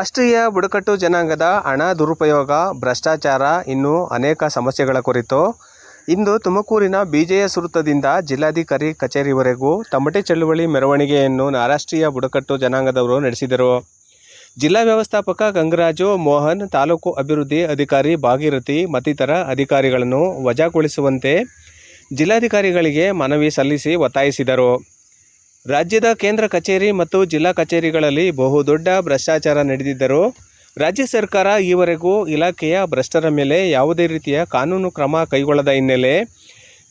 ರಾಷ್ಟ್ರೀಯ ಬುಡಕಟ್ಟು ಜನಾಂಗದ ಹಣ ದುರುಪಯೋಗ, ಭ್ರಷ್ಟಾಚಾರ ಇನ್ನೂ ಅನೇಕ ಸಮಸ್ಯೆಗಳ ಕುರಿತು ಇಂದು ತುಮಕೂರಿನ ಬಿಜೆಯ ವೃತ್ತದಿಂದ ಜಿಲ್ಲಾಧಿಕಾರಿ ಕಚೇರಿವರೆಗೂ ತಮಟೆ ಚಳುವಳಿ ಮೆರವಣಿಗೆಯನ್ನು ರಾಷ್ಟ್ರೀಯ ಬುಡಕಟ್ಟು ಜನಾಂಗದವರು ನಡೆಸಿದರು. ಜಿಲ್ಲಾ ವ್ಯವಸ್ಥಾಪಕ ಗಂಗರಾಜು ಮೋಹನ್, ತಾಲೂಕು ಅಭಿವೃದ್ಧಿ ಅಧಿಕಾರಿ ಭಾಗೀರಥಿ ಮತ್ತಿತರ ಅಧಿಕಾರಿಗಳನ್ನು ವಜಾಗೊಳಿಸುವಂತೆ ಜಿಲ್ಲಾಧಿಕಾರಿಗಳಿಗೆ ಮನವಿ ಸಲ್ಲಿಸಿ ಒತ್ತಾಯಿಸಿದರು. ರಾಜ್ಯದ ಕೇಂದ್ರ ಕಚೇರಿ ಮತ್ತು ಜಿಲ್ಲಾ ಕಚೇರಿಗಳಲ್ಲಿ ಬಹುದೊಡ್ಡ ಭ್ರಷ್ಟಾಚಾರ ನಡೆದಿದ್ದರೂ ರಾಜ್ಯ ಸರ್ಕಾರ ಈವರೆಗೂ ಇಲಾಖೆಯ ಭ್ರಷ್ಟರ ಮೇಲೆ ಯಾವುದೇ ರೀತಿಯ ಕಾನೂನು ಕ್ರಮ ಕೈಗೊಳ್ಳದ ಹಿನ್ನೆಲೆ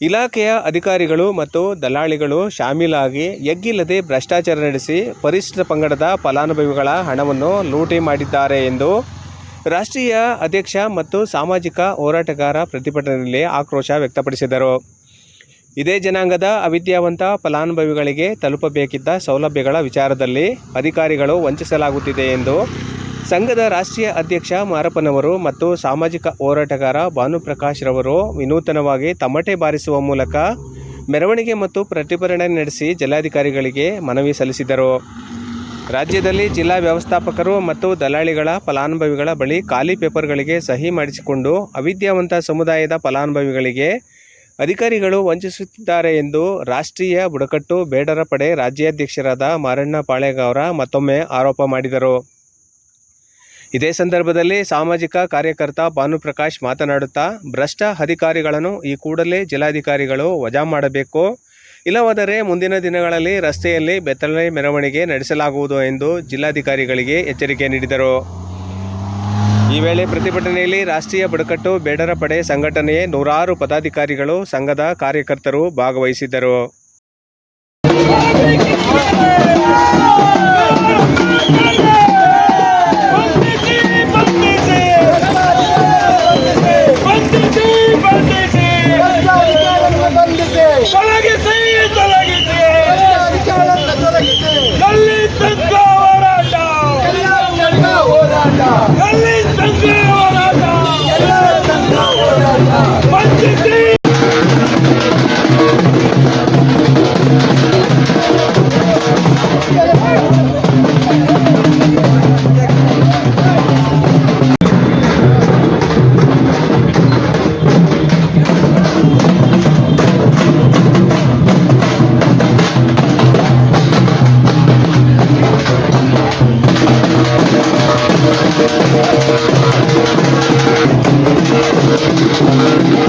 ಇಲಾಖೆಯ ಅಧಿಕಾರಿಗಳು ಮತ್ತು ದಲ್ಲಾಳಿಗಳು ಶಾಮೀಲಾಗಿ ಎಗ್ಗಿಲ್ಲದೆ ಭ್ರಷ್ಟಾಚಾರ ನಡೆಸಿ ಪರಿಶಿಷ್ಟ ಪಂಗಡದ ಫಲಾನುಭವಿಗಳ ಹಣವನ್ನು ಲೂಟಿ ಮಾಡಿದ್ದಾರೆ ಎಂದು ರಾಷ್ಟ್ರೀಯ ಅಧ್ಯಕ್ಷ ಮತ್ತು ಸಾಮಾಜಿಕ ಹೋರಾಟಗಾರ ಪ್ರತಿಭಟನೆಯಲ್ಲಿ ಆಕ್ರೋಶ ವ್ಯಕ್ತಪಡಿಸಿದರು. ಇದೇ ಜನಾಂಗದ ಅವಿದ್ಯಾವಂತ ಫಲಾನುಭವಿಗಳಿಗೆ ತಲುಪಬೇಕಿದ್ದ ಸೌಲಭ್ಯಗಳ ವಿಚಾರದಲ್ಲಿ ಅಧಿಕಾರಿಗಳು ವಂಚಿಸಲಾಗುತ್ತಿದೆ ಎಂದು ಸಂಘದ ರಾಷ್ಟ್ರೀಯ ಅಧ್ಯಕ್ಷ ಮಾರಪ್ಪನವರು ಮತ್ತು ಸಾಮಾಜಿಕ ಹೋರಾಟಗಾರ ಭಾನುಪ್ರಕಾಶ್ ರವರು ವಿನೂತನವಾಗಿ ತಮಟೆ ಬಾರಿಸುವ ಮೂಲಕ ಮೆರವಣಿಗೆ ಮತ್ತು ಪ್ರತಿಭಟನೆ ನಡೆಸಿ ಜಿಲ್ಲಾಧಿಕಾರಿಗಳಿಗೆ ಮನವಿ ಸಲ್ಲಿಸಿದರು. ರಾಜ್ಯದಲ್ಲಿ ಜಿಲ್ಲಾ ವ್ಯವಸ್ಥಾಪಕರು ಮತ್ತು ದಲ್ಲಾಳಿಗಳ ಫಲಾನುಭವಿಗಳ ಬಳಿ ಖಾಲಿ ಪೇಪರ್ಗಳಿಗೆ ಸಹಿ ಮಾಡಿಸಿಕೊಂಡು ಅವಿದ್ಯಾವಂತ ಸಮುದಾಯದ ಫಲಾನುಭವಿಗಳಿಗೆ ಅಧಿಕಾರಿಗಳು ವಂಚಿಸುತ್ತಿದ್ದಾರೆ ಎಂದು ರಾಷ್ಟ್ರೀಯ ಬುಡಕಟ್ಟು ಬೇಡರ ಪಡೆ ರಾಜ್ಯಾಧ್ಯಕ್ಷರಾದ ಮಾರಣ್ಣ ಪಾಳೆಗೌರ ಮತ್ತೊಮ್ಮೆ ಆರೋಪ ಮಾಡಿದರು. ಇದೇ ಸಂದರ್ಭದಲ್ಲಿ ಸಾಮಾಜಿಕ ಕಾರ್ಯಕರ್ತ ಭಾನುಪ್ರಕಾಶ್ ಮಾತನಾಡುತ್ತಾ, ಭ್ರಷ್ಟ ಅಧಿಕಾರಿಗಳನ್ನು ಈ ಕೂಡಲೇ ಜಿಲ್ಲಾಧಿಕಾರಿಗಳು ವಜಾ ಮಾಡಬೇಕು. ಇಲ್ಲವಾದರೆ ಮುಂದಿನ ದಿನಗಳಲ್ಲಿ ರಸ್ತೆಯಲ್ಲಿ ಬೆತ್ತಲೆ ಮೆರವಣಿಗೆ ನಡೆಸಲಾಗುವುದು ಎಂದು ಜಿಲ್ಲಾಧಿಕಾರಿಗಳಿಗೆ ಎಚ್ಚರಿಕೆ ನೀಡಿದರು. ಈ ವೇಳೆ ಪ್ರತಿಭಟನೆಯಲ್ಲಿ ರಾಷ್ಟ್ರೀಯ ಬುಡಕಟ್ಟು ಬೇಡರ ಪಡೆ ಸಂಘಟನೆಯ ನೂರಾರು ಪದಾಧಿಕಾರಿಗಳು ಸಂಘದ ಕಾರ್ಯಕರ್ತರು ಭಾಗವಹಿಸಿದ್ದರು.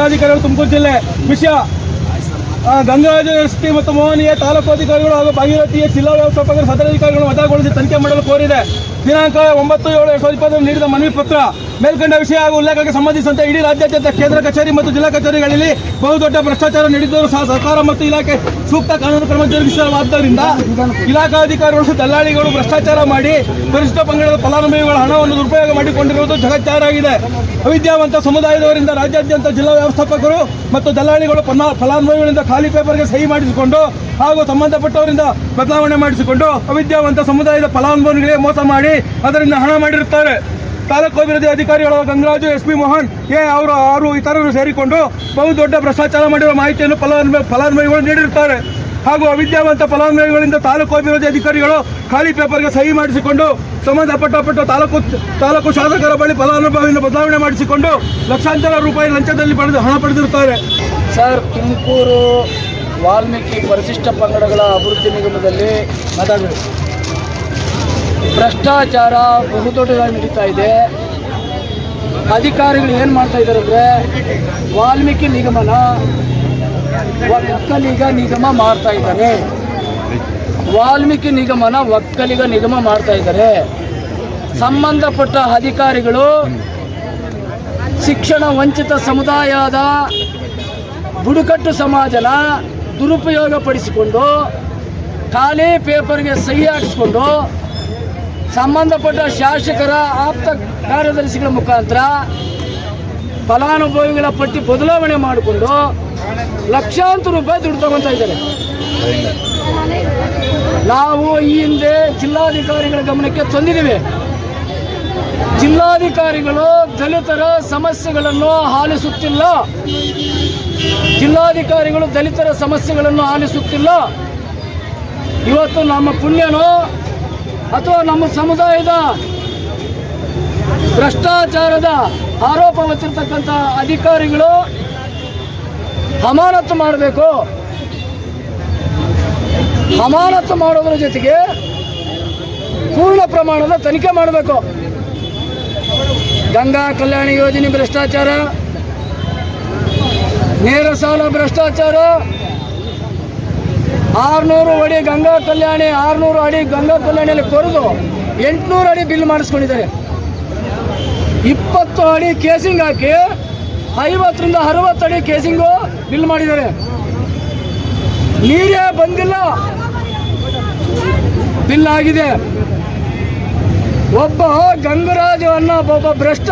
ಜಿಲ್ಲಾಧಿಕಾರಿಗಳು ತುಮಕೂರು ಜಿಲ್ಲೆ, ವಿಷಯ ಗಂಗರಾಜ ಎಸ್ಪಿ ಮತ್ತು ಮೋಹನಿಯ ತಾಲೂಕು ಅಧಿಕಾರಿಗಳು ಹಾಗೂ ಭಾಗೀರಥಿಯ ಜಿಲ್ಲಾ ವ್ಯವಸ್ಥಾಪಕರು ಸದರಾಧಿಕಾರಿಗಳು ವಜಾಗೊಳಿಸಿ ತನಿಖೆ ಮಾಡಲು ಕೋರಿದೆ. ದಿನಾಂಕ ಒಂಬತ್ತು ಏಳು ಎರಡು ಸಾವಿರದ ಇಪ್ಪತ್ತೊಂದು ನೀಡಿದ ಮನವಿ ಪತ್ರ ಮೇಲ್ಕಂಡ ವಿಷಯ ಹಾಗೂ ಉಲ್ಲೇಖಕ್ಕೆ ಸಂಬಂಧಿಸಿದಂತೆ ಇಡೀ ರಾಜ್ಯಾದ್ಯಂತ ಕೇಂದ್ರ ಕಚೇರಿ ಮತ್ತು ಜಿಲ್ಲಾ ಕಚೇರಿಗಳಲ್ಲಿ ಬಹುದೊಡ್ಡ ಭ್ರಷ್ಟಾಚಾರ ನಡೆದಿದ್ದರೂ ಸಹ ಸರ್ಕಾರ ಮತ್ತು ಇಲಾಖೆ ಸೂಕ್ತ ಕಾನೂನು ಕ್ರಮ ಜರುಗಿಸಲಾದ್ದರಿಂದ ಇಲಾಖಾಧಿಕಾರಿಗಳು, ದಲ್ಲಾಳಿಗಳು ಭ್ರಷ್ಟಾಚಾರ ಮಾಡಿ ಪರಿಶಿಷ್ಟ ಪಂಗಡದ ಫಲಾನುಭವಿಗಳ ಹಣವನ್ನು ದುರುಪಯೋಗ ಮಾಡಿಕೊಂಡಿರುವುದು ಜಗಚ್ಚಾರಾಗಿದೆ ಅವಿದ್ಯಾವಂತ ಸಮುದಾಯದವರಿಂದ ರಾಜ್ಯಾದ್ಯಂತ ಜಿಲ್ಲಾ ವ್ಯವಸ್ಥಾಪಕರು ಮತ್ತು ದಲ್ಲಾಳಿಗಳು ಫಲ- ಫಲಾನುಭವಿಗಳಿಂದ ಖಾಲಿ ಪೇಪರ್ಗೆ ಸಹಿ ಮಾಡಿಸಿಕೊಂಡು ಹಾಗೂ ಸಂಬಂಧಪಟ್ಟವರಿಂದ ಬದಲಾವಣೆ ಮಾಡಿಸಿಕೊಂಡು ಅವಿದ್ಯಾವಂತ ಸಮುದಾಯದ ಫಲಾನುಭವಿಗಳಿಗೆ ಮೋಸ ಮಾಡಿ ಅದರಿಂದ ಹಣ ಮಾಡಿರುತ್ತಾರೆ. ತಾಲೂಕು ಅಭಿವೃದ್ಧಿ ಅಧಿಕಾರಿಗಳು Gangaraju S P Mohan A, ಅವರು ಅವರು ಇತರರು ಸೇರಿಕೊಂಡು ಬಹುದೊಡ್ಡ ಭ್ರಷ್ಟಾಚಾರ ಮಾಡಿರುವ ಮಾಹಿತಿಯನ್ನು ಫಲಾನುಭವಿ ಫಲಾನುಭವಿಗಳು ನೀಡಿರುತ್ತಾರೆ. ಹಾಗೂ ಅವಿದ್ಯಾವಂತ ಫಲಾನುಭವಿಗಳಿಂದ ತಾಲೂಕು ಅಭಿವೃದ್ಧಿ ಅಧಿಕಾರಿಗಳು ಖಾಲಿ ಪೇಪರ್ಗೆ ಸಹಿ ಮಾಡಿಸಿಕೊಂಡು ಸಂಬಂಧಪಟ್ಟ ಪಟ್ಟ ತಾಲೂಕು ತಾಲೂಕು ಶಾಸಕರ ಬಳಿ ಫಲಾನುಭವಿಯನ್ನು ಬದಲಾವಣೆ ಮಾಡಿಸಿಕೊಂಡು ಲಕ್ಷಾಂತರ ರೂಪಾಯಿ ಲಂಚದಲ್ಲಿ ಪಡೆದು ಹಣ ಪಡೆದಿರುತ್ತಾರೆ. ಸರ್, ತುಮಕೂರು ವಾಲ್ಮೀಕಿ ಪರಿಶಿಷ್ಟ ಪಂಗಡಗಳ ಅಭಿವೃದ್ಧಿ ನಿಗಮದಲ್ಲಿ ಮಾತಾಡಬೇಕು ಭ್ರಷ್ಟಾಚಾರ ಬಹುದೊಡ್ಡದಾಗಿ ನಡೀತಾ ಇದೆ. ಅಧಿಕಾರಿಗಳು ಏನು ಮಾಡ್ತಾ ಇದ್ದಾರೆ ಅಂದರೆ ವಾಲ್ಮೀಕಿ ನಿಗಮನ ಒಕ್ಕಲಿಗ ನಿಗಮ ಮಾಡ್ತಾ ಇದ್ದಾರೆ. ವಾಲ್ಮೀಕಿ ನಿಗಮನ ಒಕ್ಕಲಿಗ ನಿಗಮ ಮಾಡ್ತಾ ಇದ್ದಾರೆ. ಸಂಬಂಧಪಟ್ಟ ಅಧಿಕಾರಿಗಳು ಶಿಕ್ಷಣ ವಂಚಿತ ಸಮುದಾಯದ ಬುಡಕಟ್ಟು ಸಮಾಜನ ದುರುಪಯೋಗ ಪಡಿಸಿಕೊಂಡು ಖಾಲಿ ಪೇಪರ್ಗೆ ಸಹಿ ಹಾಕಿಸ್ಕೊಂಡು ಸಂಬಂಧಪಟ್ಟ ಶಾಸಕರ ಆಪ್ತ ಕಾರ್ಯದರ್ಶಿಗಳ ಮುಖಾಂತರ ಫಲಾನುಭವಿಗಳ ಪಟ್ಟಿ ಬದಲಾವಣೆ ಮಾಡಿಕೊಂಡು ಲಕ್ಷಾಂತರ ರೂಪಾಯಿ ದುಡ್ಡು ತಗೊತಾ ಇದ್ದಾರೆ. ನಾವು ಈ ಹಿಂದೆ ಜಿಲ್ಲಾಧಿಕಾರಿಗಳ ಗಮನಕ್ಕೆ ತಂದಿದ್ದೀವಿ. ಜಿಲ್ಲಾಧಿಕಾರಿಗಳು ದಲಿತರ ಸಮಸ್ಯೆಗಳನ್ನು ಆಲಿಸುತ್ತಿಲ್ಲ. ಜಿಲ್ಲಾಧಿಕಾರಿಗಳು ದಲಿತರ ಸಮಸ್ಯೆಗಳನ್ನು ಆಲಿಸುತ್ತಿಲ್ಲ. ಇವತ್ತು ನಮ್ಮ ಪುಣ್ಯನೋ ಅಥವಾ ನಮ್ಮ ಸಮುದಾಯದ ಭ್ರಷ್ಟಾಚಾರದ ಆರೋಪ ಹೊತ್ತಿರ್ತಕ್ಕಂಥ ಅಧಿಕಾರಿಗಳು ಅಮಾನತು ಮಾಡಬೇಕು. ಅಮಾನತು ಮಾಡೋದ್ರ ಜೊತೆಗೆ ಪೂರ್ಣ ಪ್ರಮಾಣದ ತನಿಖೆ ಮಾಡಬೇಕು. ಗಂಗಾ ಕಲ್ಯಾಣ ಯೋಜನೆ ಭ್ರಷ್ಟಾಚಾರ, ನೇರ ಸಾಲ ಭ್ರಷ್ಟಾಚಾರ ಆರುನೂರು ಅಡಿ ಗಂಗಾ ಕಲ್ಯಾಣಿ, ಆರುನೂರು ಅಡಿ ಗಂಗಾ ಕಲ್ಯಾಣಿಯಲ್ಲಿ ಕೊರೆದು ಎಂಟುನೂರು ಅಡಿ ಬಿಲ್ ಮಾಡಿಸ್ಕೊಂಡಿದ್ದಾರೆ. ಇಪ್ಪತ್ತು ಅಡಿ ಕೇಸಿಂಗ್ ಹಾಕಿ ಐವತ್ತರಿಂದ ಅರವತ್ತು ಅಡಿ ಕೇಸಿಂಗು ಬಿಲ್ ಮಾಡಿದ್ದಾರೆ. ನೀರೇ ಬಂದಿಲ್ಲ. ಬಿಲ್ ಆಗಿದೆ. ಒಬ್ಬ ಗಂಗರಾಜು ಅನ್ನೋ ಒಬ್ಬ ಭ್ರಷ್ಟ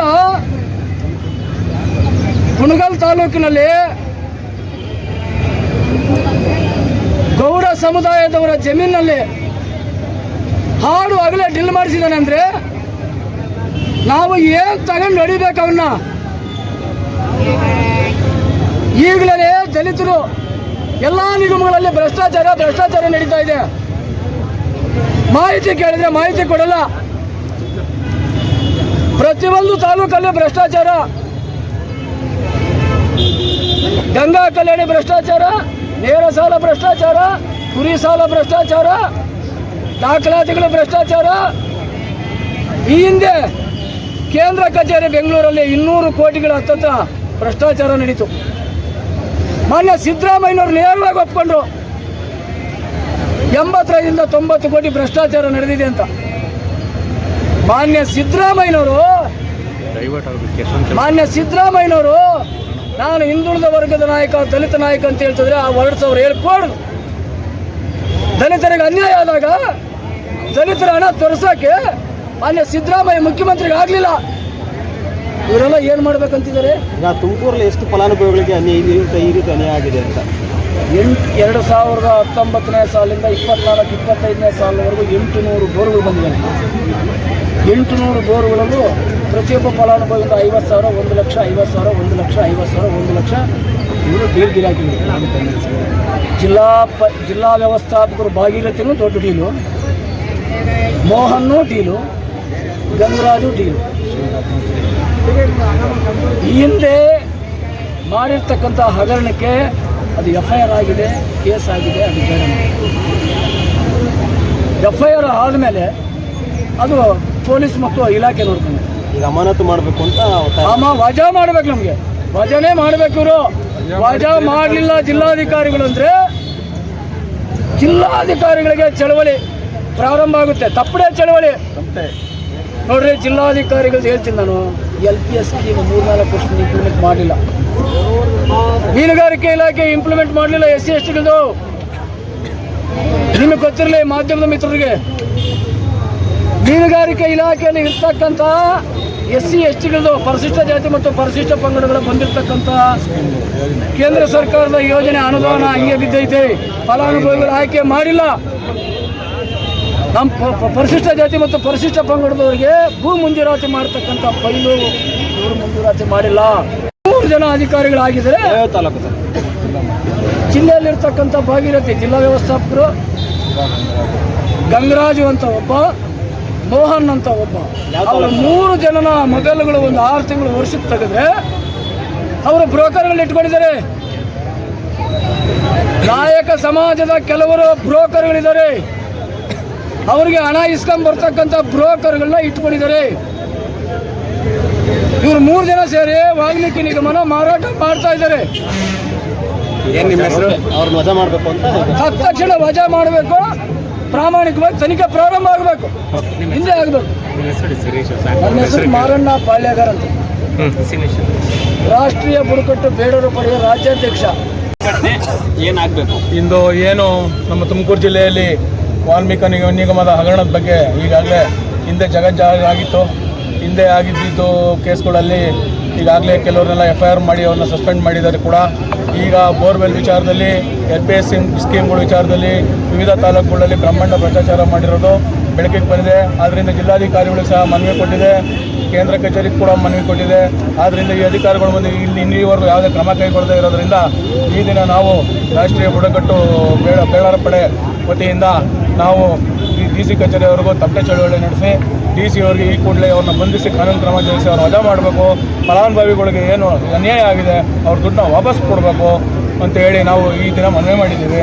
ಕುಣಗಲ್ ತಾಲೂಕಿನಲ್ಲಿ ಸಮುದಾಯದವರ ಜಮೀನಲ್ಲಿ ಹಾಡು ಆಗಲೇ ಡಿಲ್ ಮಾಡಿಸಿದ್ದಾನೆ ಅಂದ್ರೆ ನಾವು ಏನು ತಗೊಂಡು ನಡಿಬೇಕು ಅವನ್ನ ಈಗಲೇ ದಲಿತರು ಎಲ್ಲ ನಿಗಮಗಳಲ್ಲಿ ಭ್ರಷ್ಟಾಚಾರ ಭ್ರಷ್ಟಾಚಾರ ನಡೀತಾ ಇದೆ. ಮಾಹಿತಿ ಕೇಳಿದ್ರೆ ಮಾಹಿತಿ ಕೊಡಲ್ಲ. ಪ್ರತಿಯೊಂದು ತಾಲೂಕಲ್ಲಿ ಭ್ರಷ್ಟಾಚಾರ. ಗಂಗಾ ಕಲ್ಯಾಣಿ ಭ್ರಷ್ಟಾಚಾರ, ನೇರ ಸಾಲ ಭ್ರಷ್ಟಾಚಾರ ಕುರಿ ಸಾಲ ಭ್ರಷ್ಟಾಚಾರ, ದಾಖಲಾತಿಗಳ ಭ್ರಷ್ಟಾಚಾರ. ಈ ಹಿಂದೆ ಕೇಂದ್ರ ಕಚೇರಿ ಬೆಂಗಳೂರಲ್ಲಿ ಇನ್ನೂರು ಕೋಟಿಗಳ ಹತ್ತತ್ರ ಭ್ರಷ್ಟಾಚಾರ ನಡೀತು. ಮಾನ್ಯ ಸಿದ್ದರಾಮಯ್ಯನವರು ನೇರವಾಗಿ ಒಪ್ಕೊಂಡ್ರು, ಎಂಬತ್ತೈದರಿಂದ ತೊಂಬತ್ತು ಕೋಟಿ ಭ್ರಷ್ಟಾಚಾರ ನಡೆದಿದೆ ಅಂತ. ಮಾನ್ಯ ಸಿದ್ದರಾಮಯ್ಯನವರು ಮಾನ್ಯ ಸಿದ್ದರಾಮಯ್ಯನವರು, ನಾನು ಹಿಂದುಳಿದ ವರ್ಗದ ನಾಯಕ, ದಲಿತ ನಾಯಕ ಅಂತ ಹೇಳ್ತಿದ್ರೆ ಆ ವರ್ಡ್ಸ್ ಅವ್ರು ಹೇಳ್ಕೊಡ್ದು ದಲಿತರಿಗೆ ಅನ್ಯಾಯ ಆದಾಗ ದಲಿತರ ಹಣ ತೊರೆಸೋಕೆ ಮಾನ್ಯ ಸಿದ್ದರಾಮಯ್ಯ ಮುಖ್ಯಮಂತ್ರಿಗೆ ಆಗಲಿಲ್ಲ. ಇವರೆಲ್ಲ ಏನು ಮಾಡ್ಬೇಕಂತಿದ್ದಾರೆ? ಈಗ ತುಮಕೂರಲ್ಲಿ ಎಷ್ಟು ಫಲಾನುಭವಿಗಳಿಗೆ ಅನ್ಯಾಯ ಈ ರೀತಿ ಈ ರೀತಿ ಅನ್ಯಾಯ ಆಗಿದೆ ಅಂತ. ಎಂಟು ಎರಡು ಸಾವಿರದ ಹತ್ತೊಂಬತ್ತನೇ ಸಾಲಿಂದ ಇಪ್ಪತ್ನಾಲ್ಕು ಇಪ್ಪತ್ತೈದನೇ ಸಾಲವರೆಗೂ ಎಂಟು ನೂರು ಬೋರ್ಗಳು ಬಂದಿದೆ ಎಂಟು ನೂರು ಬೋರ್ಗಳಲ್ಲೂ ಪ್ರತಿಯೊಬ್ಬ ಫಲಾನುಭವಿಯಿಂದ ಐವತ್ತು ಸಾವಿರ ಒಂದು ಲಕ್ಷ ಐವತ್ತು ಸಾವಿರ ಒಂದು ಲಕ್ಷ ಐವತ್ತು ಸಾವಿರ ಒಂದು ಲಕ್ಷ ಇವರು ಡೀಲ್ ಗಿರಾಕಿಗಳು ಜಿಲ್ಲಾ ಪ ಜಿಲ್ಲಾ ವ್ಯವಸ್ಥಾಪಕರು ಭಾಗೀರಥಿನೂ ದೊಡ್ಡ ಡೀಲು. ಮೋಹನ್ನು ಡೀಲು. ಗಂಗರಾಜು ಡೀಲು. ಈ ಹಿಂದೆ ಮಾಡಿರ್ತಕ್ಕಂಥ ಹಗರಣಕ್ಕೆ ಅದು ಎಫ್ ಐ ಆರ್ ಆಗಿದೆ ಕೇಸ್ ಆಗಿದೆ ಅದು ಬೇಡ. ಎಫ್ ಐ ಆರ್ ಆದಮೇಲೆ ಅದು ಪೊಲೀಸ್ ಮತ್ತು ಇಲಾಖೆ ನೋಡ್ಕೊಂಡು. ಈಗ ಅಮಾನತು ಮಾಡಬೇಕು ಅಂತ ಅಮ್ಮ ವಜಾ ಮಾಡ್ಬೇಕು ನಮಗೆ. ವಜಾನೇ ಮಾಡ್ಬೇಕು ಇವರು. ವಜಾ ಮಾಡಲಿಲ್ಲ ಜಿಲ್ಲಾಧಿಕಾರಿಗಳು ಅಂದರೆ ಜಿಲ್ಲಾಧಿಕಾರಿಗಳಿಗೆ ಚಳವಳಿ ಪ್ರಾರಂಭ ಆಗುತ್ತೆ. ತಪ್ಪಡೆ ಚಳವಳಿ. ನೋಡ್ರಿ ಜಿಲ್ಲಾಧಿಕಾರಿಗಳು ಹೇಳ್ತೀನಿ ನಾನು ಎಲ್ ಪಿ ಎಸ್ ಸ್ಕೀಮ್ ಮೂರ್ನಾಲ್ಕು ವರ್ಷ ಇಂಪ್ಲಿಮೆಂಟ್ ಮಾಡಲಿಲ್ಲ. ಮೀನುಗಾರಿಕೆ ಇಲಾಖೆ ಇಂಪ್ಲಿಮೆಂಟ್ ಮಾಡಲಿಲ್ಲ ಎಸ್ ಸಿ ಎಸ್ ಟಿಗಳದು ನಿಮಗೆ ಗೊತ್ತಿರಲಿ ಮಾಧ್ಯಮದ ಮಿತ್ರರಿಗೆ. ಮೀನುಗಾರಿಕೆ ಇಲಾಖೆಯಲ್ಲಿ ಇರ್ತಕ್ಕಂಥ ಎಸ್ ಸಿ ಎಸ್ ಟಿಗಳದ್ದು ಪರಿಶಿಷ್ಟ ಜಾತಿ ಮತ್ತು ಪರಿಶಿಷ್ಟ ಪಂಗಡಗಳು ಬಂದಿರತಕ್ಕಂಥ ಕೇಂದ್ರ ಸರ್ಕಾರದ ಯೋಜನೆ ಅನುದಾನ ಹಂಗೆ ಬಿದ್ದೈತೆ. ಫಲಾನುಭವಿಗಳು ಆಯ್ಕೆ ಮಾಡಿಲ್ಲ. ನಮ್ಮ ಪರಿಶಿಷ್ಟ ಜಾತಿ ಮತ್ತು ಪರಿಶಿಷ್ಟ ಪಂಗಡದವರಿಗೆ ಭೂ ಮಂಜೂರಾತಿ ಮಾಡ್ತಕ್ಕಂಥ ಫೈಲು ಇವರು ಮಂಜೂರಾತಿ ಮಾಡಿಲ್ಲ. ಮೂರು ಜನ ಅಧಿಕಾರಿಗಳಾಗಿದ್ದರೆ ಜಿಲ್ಲೆಯಲ್ಲಿರ್ತಕ್ಕಂಥ ಭಾಗೀರಥಿ ಜಿಲ್ಲಾ ವ್ಯವಸ್ಥಾಪಕರು ಗಂಗರಾಜು ಅಂತ ಒಬ್ಬ ಮೋಹನ್ ಅಂತ ಒಬ್ಬ. ಅವರ ಮೂರು ಜನನ ಮೊದಲುಗಳು ಒಂದು ಆರು ತಿಂಗಳು ವರ್ಷಕ್ಕೆ ತೆಗೆದ್ರೆ ಅವರು ಬ್ರೋಕರ್ಗಳು ಇಟ್ಕೊಂಡಿದ್ದಾರೆ. ನಾಯಕ ಸಮಾಜದ ಕೆಲವರು ಬ್ರೋಕರ್ಗಳಿದ್ದಾರೆ. ಅವರಿಗೆ ಹಣ ಇಸ್ಕೊಂಡ್ ಬರ್ತಕ್ಕಂಥ ಬ್ರೋಕರ್ಗಳನ್ನ ಇಟ್ಕೊಂಡಿದ್ದಾರೆ. ಇವರು ಮೂರು ಜನ ಸೇರಿ ವಾಲ್ಮೀಕಿ ನಿಗಮನ ಮಾರಾಟ ಮಾಡ್ತಾ ಇದ್ದಾರೆ. ಏನು ನಿಮ್ಮ ಹೆಸರು? ಅವ್ರನ್ನ ವಜಾ ಮಾಡಬೇಕು ಅಂತ ತಕ್ಷಣ ವಜಾ ಮಾಡಬೇಕು. ಪ್ರಾಮಾಣಿಕವಾಗಿ ತನಿಖೆ ಪ್ರಾರಂಭ ಆಗಬೇಕು. ಹಿಂದೆ ಆಗಬೇಕು. ನನ್ನ ಹೆಸರು ಮಾರಣ್ಣ ಪಾಳ್ಯಗಾರ್ ಅಂತ. ರಾಷ್ಟ್ರೀಯ ಬುಡಕಟ್ಟು ಬೇಡರು ಪಡೆಯ ರಾಜ್ಯಾಧ್ಯಕ್ಷ. ಏನಾಗಬೇಕು? ಇಂದು ಏನು ನಮ್ಮ ತುಮಕೂರು ಜಿಲ್ಲೆಯಲ್ಲಿ ವಾಲ್ಮೀಕ ನಿಗಮದ ಹಗರಣದ ಬಗ್ಗೆ ಈಗಾಗಲೇ ಹಿಂದೆ ಜಗಜ್ಜಾಗ ಆಗಿತ್ತು ಹಿಂದೆ ಆಗಿದ್ದಿದ್ದು ಕೇಸ್ಗಳಲ್ಲಿ ಈಗಾಗಲೇ ಕೆಲವ್ರನ್ನೆಲ್ಲ ಎಫ್ ಐ ಆರ್ ಮಾಡಿ ಅವ್ರನ್ನ ಸಸ್ಪೆಂಡ್ ಮಾಡಿದ್ದಾರೆ ಕೂಡ. ಈಗ ಬೋರ್ವೆಲ್ ವಿಚಾರದಲ್ಲಿ ಎಲ್ ಪಿ ಎಸ್ ಸ್ಕೀಮ್ಗಳ ವಿಚಾರದಲ್ಲಿ ವಿವಿಧ ತಾಲೂಕುಗಳಲ್ಲಿ ಬ್ರಹ್ಮಾಂಡ ಭ್ರಷ್ಟಾಚಾರ ಮಾಡಿರೋದು ಬೆಳಕಿಗೆ ಬಂದಿದೆ. ಆದ್ದರಿಂದ ಜಿಲ್ಲಾಧಿಕಾರಿಗಳು ಸಹ ಮನವಿ ಕೊಟ್ಟಿದೆ. ಕೇಂದ್ರ ಕಚೇರಿಗೆ ಕೂಡ ಮನವಿ ಕೊಟ್ಟಿದೆ. ಆದ್ದರಿಂದ ಈ ಅಧಿಕಾರಿಗಳು ಮುಂದೆ ಇಲ್ಲಿ ಇನ್ನೀವರೆಗೂ ಯಾವುದೇ ಕ್ರಮ ಕೈಗೊಳ್ಳದೇ ಇರೋದರಿಂದ ಈ ದಿನ ನಾವು ರಾಷ್ಟ್ರೀಯ ಬುಡಕಟ್ಟು ಬೇಡ ಬೇಡರ ಪಡೆ ವತಿಯಿಂದ ನಾವು ಡಿ ಸಿ ಕಚೇರಿವರೆಗೂ ತಪ್ಪೆ ಚಳುವಳಿ ನಡೆಸಿ ಡಿ ಸಿ ಅವರಿಗೆ ಈ ಕೂಡಲೇ ಅವ್ರನ್ನ ಬಂಧಿಸಿ ಕಾನೂನು ಕ್ರಮ ಜರುಗಿಸಿ ಅವ್ರು ವಜಾ ಮಾಡಬೇಕು, ಫಲಾನುಭವಿಗಳಿಗೆ ಏನು ಅನ್ಯಾಯ ಆಗಿದೆ, ಅವ್ರ ದುಡ್ಡನ್ನ ವಾಪಸ್ ಕೊಡಬೇಕು ಅಂತ ಹೇಳಿ ನಾವು ಈ ದಿನ ಮನವಿ ಮಾಡಿದ್ದೀವಿ.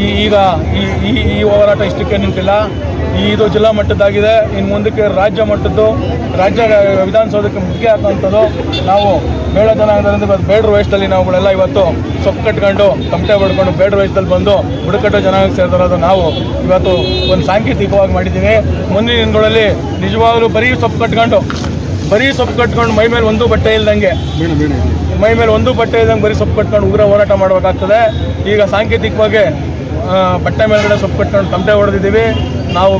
ಈ ಈಗ ಈ ಈ ಹೋರಾಟ ಇಷ್ಟಕ್ಕೆ ನಿಂತಿಲ್ಲ. ಇದು ಜಿಲ್ಲಾ ಮಟ್ಟದ್ದಾಗಿದೆ. ಇನ್ನು ಮುಂದಕ್ಕೆ ರಾಜ್ಯ ಮಟ್ಟದ್ದು ರಾಜ್ಯ ವಿಧಾನಸೌಧಕ್ಕೆ ಮುಖ್ಯ ಹಾಕುವಂಥದ್ದು ನಾವು ಬೇಡ ಇವತ್ತು ಬೇಡ್ರ ವಯಸ್ಸಲ್ಲಿ ನಾವುಗಳೆಲ್ಲ ಇವತ್ತು ಸೊಪ್ಪು ಕಟ್ಕೊಂಡು ತಮಟೆ ಬಡ್ಕೊಂಡು ಬೇಡ್ರ ವಯಸ್ಸಲ್ಲಿ ಬಂದು ಬುಡಕಟ್ಟು ಜನಾಂಗಕ್ಕೆ ಸೇರಿದಿರೋದು ನಾವು ಇವತ್ತು ಒಂದು ಸಾಂಕೇತಿಕವಾಗಿ ಮಾಡಿದ್ದೀವಿ. ಮುಂದಿನ ದಿನಗಳಲ್ಲಿ ನಿಜವಾಗಲೂ ಬರೀ ಸೊಪ್ಪು ಕಟ್ಕೊಂಡು ಬರೀ ಸೊಪ್ಪು ಕಟ್ಕೊಂಡು ಮೈ ಮೇಲೆ ಒಂದು ಬಟ್ಟೆ ಇಲ್ದಂಗೆ ಮೈ ಮೇಲೆ ಒಂದು ಬಟ್ಟೆ ಇಲ್ದಂಗೆ ಬರೀ ಸೊಪ್ಪು ಕಟ್ಕೊಂಡು ಉಗ್ರ ಹೋರಾಟ ಮಾಡಬೇಕಾಗ್ತದೆ. ಈಗ ಸಾಂಕೇತಿಕವಾಗಿ ಬಟ್ಟೆ ಮೇಲ್ಗಡೆ ಸೊಪ್ಪು ಕಟ್ಕೊಂಡು ತಮಟೆ ಹೊಡೆದಿದ್ದೀವಿ. ನಾವು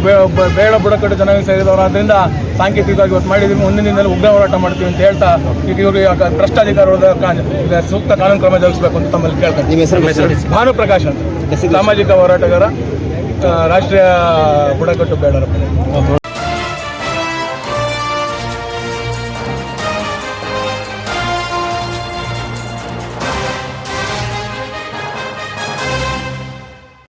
ಬೇಡ ಬುಡಕಟ್ಟು ಜನಾಂಗ ಸೇರಿದವರು ಆದ್ದರಿಂದ ಸಾಂಕೇತಿಕವಾಗಿ ಇವತ್ತು ಮಾಡಿದ್ದೀವಿ. ಮುಂದಿನ ದಿನದಲ್ಲಿ ಉಗ್ರ ಹೋರಾಟ ಮಾಡ್ತೀವಿ ಅಂತ ಹೇಳ್ತಾ ಈಗ ಇವರು ಭ್ರಷ್ಟಾಧಿಕಾರದ ಸೂಕ್ತ ಕಾನೂನು ಕ್ರಮ ಜರುಗಿಸಬೇಕು ಅಂತ ತಮ್ಮಲ್ಲಿ ಕೇಳ್ತಾರೆ ನಿಮ್ಮ ಹೆಸರು ಭಾನುಪ್ರಕಾಶ್ ಅಂತ. ಸಾಮಾಜಿಕ ಹೋರಾಟಗಾರ ರಾಷ್ಟ್ರೀಯ ಬುಡಕಟ್ಟು ಬೇಡರ